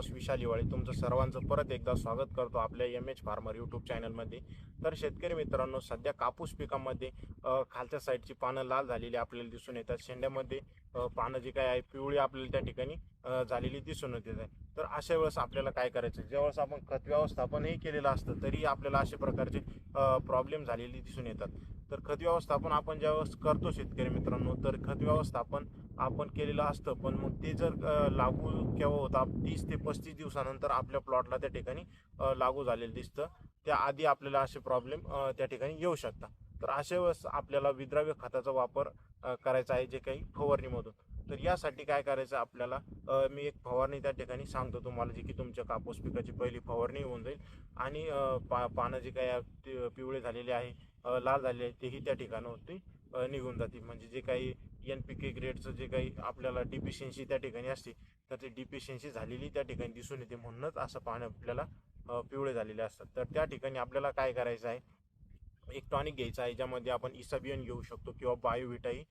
विश्वास विशाल हिवाळे. तुमचं सर्वांचं परत एकदा स्वागत करतो आपल्या एम एच फार्मर यूट्यूब चॅनलमध्ये तर शेतकरी मित्रांनो सध्या कापूस पिकामध्ये खालच्या साईडची पानं लाल झालेली आपल्याला दिसून येतात. शेंड्यामध्ये पानं जी काय आहे पिवळी आपल्याला त्या ठिकाणी झालेली दिसून येते. आहे तर अशा वेळेस आपल्याला काय करायचं? ज्यावेळेस आपण खत व्यवस्थापनही केलेलं असतं तरी आपल्याला अशा प्रकारचे प्रॉब्लेम झालेले दिसून येतात. तर खत व्यवस्थापन आपण ज्यावेळेस करतो शेतकरी मित्रांनो तर खत व्यवस्थापन आपण केलेलं असतं. पण मग ते जर लागू केव्हा होतं? तीस ते पस्तीस दिवसानंतर आपल्या प्लॉटला त्या ठिकाणी लागू झालेलं दिसतं. त्याआधी आपल्याला असे प्रॉब्लेम त्या ठिकाणी येऊ शकतात. तर अशा वेळेस आपल्याला विद्राव्य खताचा वापर करायचा आहे जे काही फवारणीमधून. तर यासाठी काय करायचं आपल्याला? मी एक फवारणी त्या ठिकाणी सांगतो तुम्हाला जी की तुमच्या कापूस पिकाची पहिली फवारणी होऊन जाईल. आणि पा पानं जी काही पिवळे झालेले आहे लाल झालेले आहे तेही त्या ठिकाणावरती निघून जातील. म्हणजे जे काही एन पी के ग्रेडचं जे काही आपल्याला डिफिशियन्सी त्या ठिकाणी असते तर ते डिफिशियन्सी झालेली त्या ठिकाणी दिसून येते म्हणूनच असं पाणी आपल्याला पिवळे झालेले असतात. तर त्या ठिकाणी आपल्याला काय करायचं आहे? एक टॉनिक घ्यायचं आहे ज्यामध्ये आपण इसाबियन घेऊ शकतो किंवा बायोविटाही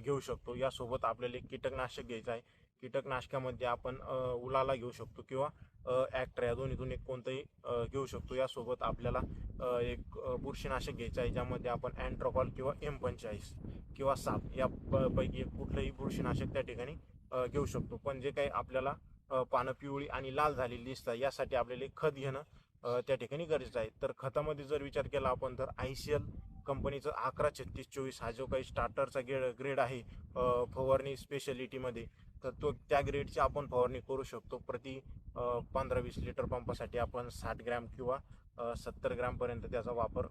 घेऊ शकतो. यासोबत आपल्याला एक कीटकनाशक घ्यायचं आहे. कीटकनाशकामध्ये आपण उलाला घेऊ शकतो किंवा ॲक्टर या दोन्हीतून एक कोणतंही घेऊ शकतो. यासोबत आपल्याला एक बुरशीनाशक घ्यायचं आहे ज्यामध्ये आपण अँट्रोकॉल किंवा एम पंचेचाळीस किंवा साप या पैकी एक कुठलंही बुरशीनाशक त्या ठिकाणी घेऊ शकतो. पण जे काही आपल्याला पानं पिवळी आणि लाल झालेली दिसतात यासाठी आपल्याला खत घेणं त्या ठिकाणी गरजेचं आहे. तर खतामध्ये जर विचार केला आपण तर आय सी एल कंपनीचं अकरा छत्तीस चोवीस हा जो काही स्टार्टरचा ग्रेड ग्रेड आहे फवारणी स्पेशालिटीमध्ये तर तो त्या ग्रेडची आपण फवारणी करू शकतो. प्रति पंधरा वीस लिटर पंपासाठी आपण साठ ग्रॅम किंवा सत्तर ग्रॅमपर्यंत त्याचा वापर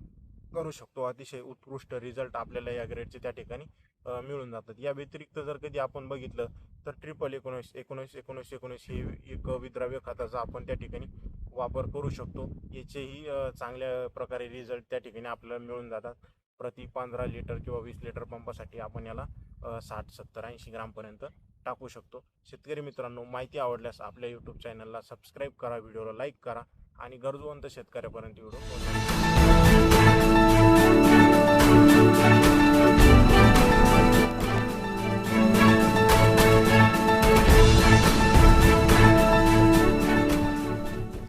करू शकतो. अतिशय उत्कृष्ट रिझल्ट आपल्याला या ग्रेडचे त्या ठिकाणी मिळून जातात. या व्यतिरिक्त जर कधी आपण बघितलं तर ट्रिपल एकोणीस एकोणीस एकोणीस एकोणीस हे एक विद्राव्य खताचा आपण त्या ठिकाणी वापर करू शकतो. याचेही चांगल्या प्रकारे रिझल्ट त्या ठिकाणी आपल्याला मिळून जातात. प्रति पंधरा लिटर किंवा वीस लिटर पंपासाठी आपण याला साठ सत्तर ऐंशी ग्रामपर्यंत टाकू शकतो. शेतकरी मित्रांनो माहिती आवडल्यास आपल्या यूट्यूब चॅनलला सबस्क्राईब करा व्हिडिओला लाईक करा आणि गरजवंत शेतकऱ्यापर्यंत व्हिडिओ पोहोचवा.